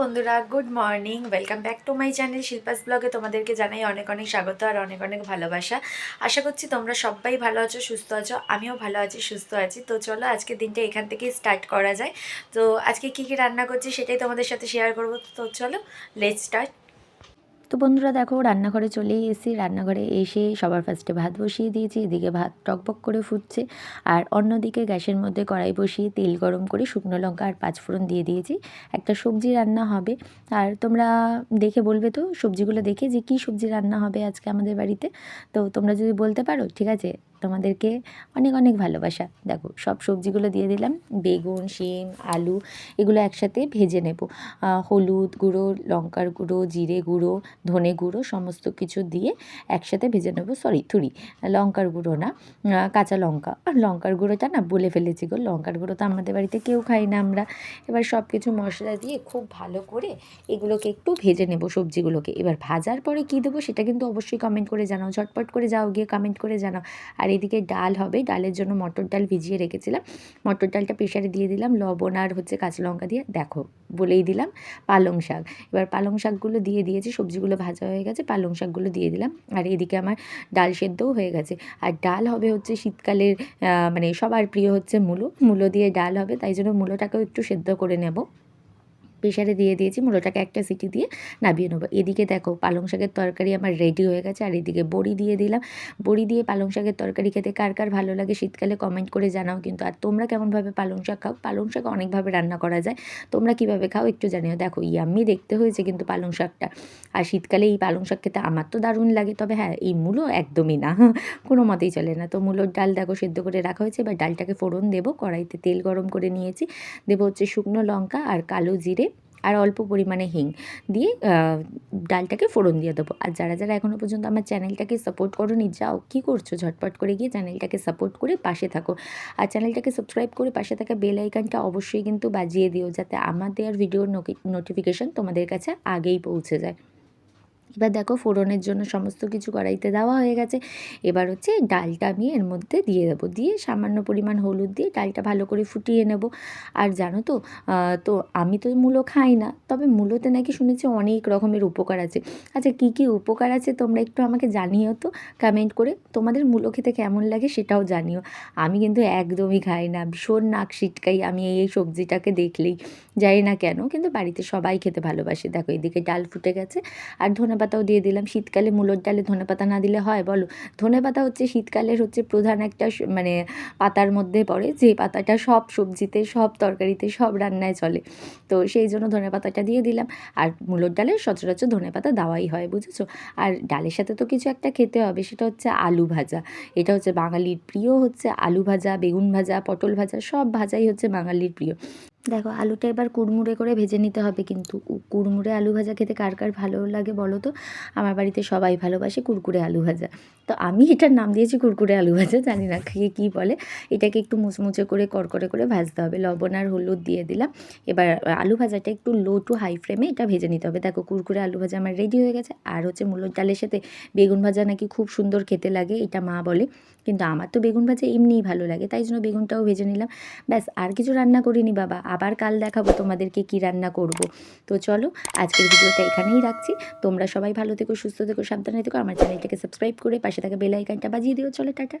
বন্ধুরা good morning welcome back to my channel Shilpa's ব্লগে তোমাদেরকে জানাই অনেক অনেক স্বাগত আর অনেক অনেক ভালোবাসা। আশা করছি তোমরা সবাই ভালো আছো, সুস্থ আছো, আমিও ভালো আছি, সুস্থ আছি। তো চলো, আজকে দিনটা এখান থেকেই স্টার্ট করা যায়। তো আজকে কী কী রান্না করছি সেটাই তোমাদের সাথে শেয়ার করব। তো চলো লেট স্টার্ট তো বন্ধুরা দেখো, রান্নাঘরে চলেই এসেছি। রান্নাঘরে এসে সবার ফার্স্টে ভাত বসিয়ে দিয়েছি, এদিকে ভাত টকবক করে ফুটছে। আর অন্যদিকে গ্যাসের মধ্যে কড়াই বসিয়ে তেল গরম করে শুকনো লঙ্কা আর পাঁচফোড়ন দিয়ে দিয়েছি। একটা সবজি রান্না হবে। আর তোমরা দেখে বলবে তো, সবজিগুলো দেখে যে কী সবজি রান্না হবে আজকে আমাদের বাড়িতে? তো তোমরা যদি বলতে পারো, ঠিক আছে? তোমাদেরকে অনেক অনেক ভালোবাসা। দেখো, সব সবজিগুলো দিয়ে দিলাম। বেগুন, শিম, আলু, এগুলো একসাথে ভেজে নেব। হলুদ গুঁড়ো, লঙ্কার গুঁড়ো, জিরে গুঁড়ো ধনে গুঁড়ো সমস্ত কিছু দিয়ে একসাথে ভেজে নেব। সরি থুরি, লঙ্কার গুঁড়ো না কাঁচা লঙ্কা। আর লঙ্কার গুঁড়োটা না বলে ফেলেছি গো, লঙ্কার গুঁড়ো তো আমাদের বাড়িতে কেউ খাই না আমরা। এবার সব কিছু মশলা দিয়ে খুব ভালো করে এগুলোকে একটু ভেজে নেব সবজিগুলোকে। এবার ভাজার পরে কী দেবো সেটা কিন্তু অবশ্যই কমেন্ট করে জানাও, ঝটপট করে যাও গিয়ে কমেন্ট করে জানাও। আর এদিকে ডাল হবে, ডালের জন্য মটর ডাল ভিজিয়ে রেখেছিলাম। মটর ডালটা প্রেশারে দিয়ে দিলাম, লবণ আর হচ্ছে কাঁচা লঙ্কা দিয়ে। দেখো বলেই দিলাম, পালং শাক। এবার পালং শাকগুলো দিয়ে দিয়েছি, সবজিগুলো ভাজা হয়ে গেছে, পালং শাকগুলো দিয়ে দিলাম। আর এদিকে আমার ডাল সেদ্ধও হয়ে গেছে। আর ডাল হবে হচ্ছে শীতকালের মানে সবার প্রিয় হচ্ছে মূলো। মূলো দিয়ে ডাল হবে, তাই জন্য মূলোটাকেও একটু সেদ্ধ করে নেব। প্রেশারে দিয়ে দিয়েছি, মুলোটাকে একটা সিটি দিয়ে নামিয়ে নেব। এদিকে দেখো পালং শাকের তরকারি আমার রেডি হয়ে গেছে, আর এদিকে বড়ি দিয়ে দিলাম। বড়ি দিয়ে পালং শাকের তরকারি খেতে কার কার ভালো লাগে শীতকালে কমেন্ট করে জানাও কিন্তু। আর তোমরা কেমনভাবে পালং শাক খাও? পালং শাক অনেকভাবে রান্না করা যায়। তোমরা কীভাবে খাও একটু জানিও। দেখো ইয়াম্মি দেখতে হয়েছে কিন্তু পালং শাকটা। আর শীতকালে এই পালং শাক খেতে আমার তো দারুণ লাগে, তবে হ্যাঁ এই মূলো একদমই না। কোনো মতেই চলে না। তো মূলোর ডাল দেখো সেদ্ধ করে রাখা হয়েছে, এবার ডালটাকে ফোড়ন দেবো। কড়াইতে তেল গরম করে নিয়েছি। দেবো হচ্ছে শুকনো লঙ্কা আর কালো জিরে। আর অল্প পরিমাণে হিং দিয়ে ডালটাকে ফোড়ন দিয়ে দেবো। আর যারা যারা এখনও পর্যন্ত আমার চ্যানেলটাকে সাপোর্ট করো নি যাও, কী করছ? ঝটপট করে গিয়ে চ্যানেলটাকে সাপোর্ট করে পাশে থাকো। আর চ্যানেলটাকে সাবস্ক্রাইব করে পাশে থাকা বেল আইকনটা অবশ্যই কিন্তু বাজিয়ে দিও, যাতে আমার দেওয়ার ভিডিওর নোটিফিকেশান তোমাদের কাছে আগেই পৌঁছে যায়। এবার দেখো ফোড়নের জন্য সমস্ত কিছু কড়াইতে দেওয়া হয়ে গেছে। এবার হচ্ছে ডালটা আমি এর মধ্যে দিয়ে দেবো। দিয়ে সামান্য পরিমাণ হলুদ দিয়ে ডালটা ভালো করে ফুটিয়ে নেব। আর জানো তো তো আমি তো মূলো খাই না, তবে মূলোতে নাকি শুনেছি অনেক রকমের উপকার আছে। আচ্ছা কী কী উপকার আছে তোমরা একটু আমাকে জানিও তো কমেন্ট করে। তোমাদের মূলো খেতে কেমন লাগে সেটাও জানিও। আমি কিন্তু একদমই খাই না, ভীষণ নাক সিটকাই আমি এই সবজিটাকে দেখলেই। জানি না কেন, কিন্তু বাড়িতে সবাই খেতে ভালোবাসে। দেখো এদিকে ডাল ফুটে গেছে, আর ধনে পাতাও দিয়ে দিলাম। শীতকালে মূলোর ডালে ধনে পাতা না দিলে হয়, বলো? ধনে পাতা হচ্ছে শীতকালের হচ্ছে প্রধান একটা মানে পাতার মধ্যে পড়ে, যে পাতাটা সব সবজিতে, সব তরকারিতে, সব রান্নায় চলে। তো সেই জন্য ধনে পাতাটা দিয়ে দিলাম। আর মূলোর ডালে সচরাচর ধনে পাতা দেওয়াই হয়, বুঝেছ? আর ডালের সাথে তো কিছু একটা খেতে হবে, সেটা হচ্ছে আলু ভাজা। এটা হচ্ছে বাঙালির প্রিয় হচ্ছে আলু ভাজা, বেগুন ভাজা, পটল ভাজা, সব ভাজাই হচ্ছে বাঙালির প্রিয়। দেখো, আলুটা এবার কুড়মুড়ে করে ভেজে নিতে হবে কিন্তু। কুড়মুড়ে আলু ভাজা খেতে কার কার ভালো লাগে বলো তো? আমার বাড়িতে সবাই ভালোবাসে কুরকুরে আলু ভাজা। তো আমি এটার নাম দিয়েছি কুরকুরে আলু ভাজা, জানি না খেয়ে কী বলে। এটাকে একটু মুচমুচে করে কড়কড়ে করে ভাজতে হবে। লবণ আর হলুদ দিয়ে দিলাম। এবার আলু ভাজাটা একটু লো টু হাই ফ্লেমে এটা ভেজে নিতে হবে। দেখো কুরকুরে আলু ভাজা আমার রেডি হয়ে গেছে। আর হচ্ছে মূলোর ডালের সাথে বেগুন ভাজা নাকি খুব সুন্দর খেতে লাগে, এটা মা বলে। কিন্তু আমার তো বেগুন ভাজা এমনিই ভালো লাগে, তাই জন্য বেগুনটাও ভেজে নিলাম। ব্যাস, আর কিছু রান্না করিনি বাবা। আবার কাল দেখাবো তোমাদেরকে কি রান্না করব। তো চলো, আজকের ভিডিওটা এখানেই রাখছি। তোমরা সবাই ভালো থেকো, সুস্থ থেকো, সাবধানে থেকো। আমার চ্যানেলটাকে সাবস্ক্রাইব করে পাশে থাকা বেল আইকনটা বাজিয়ে দিও। চলো, টাটা।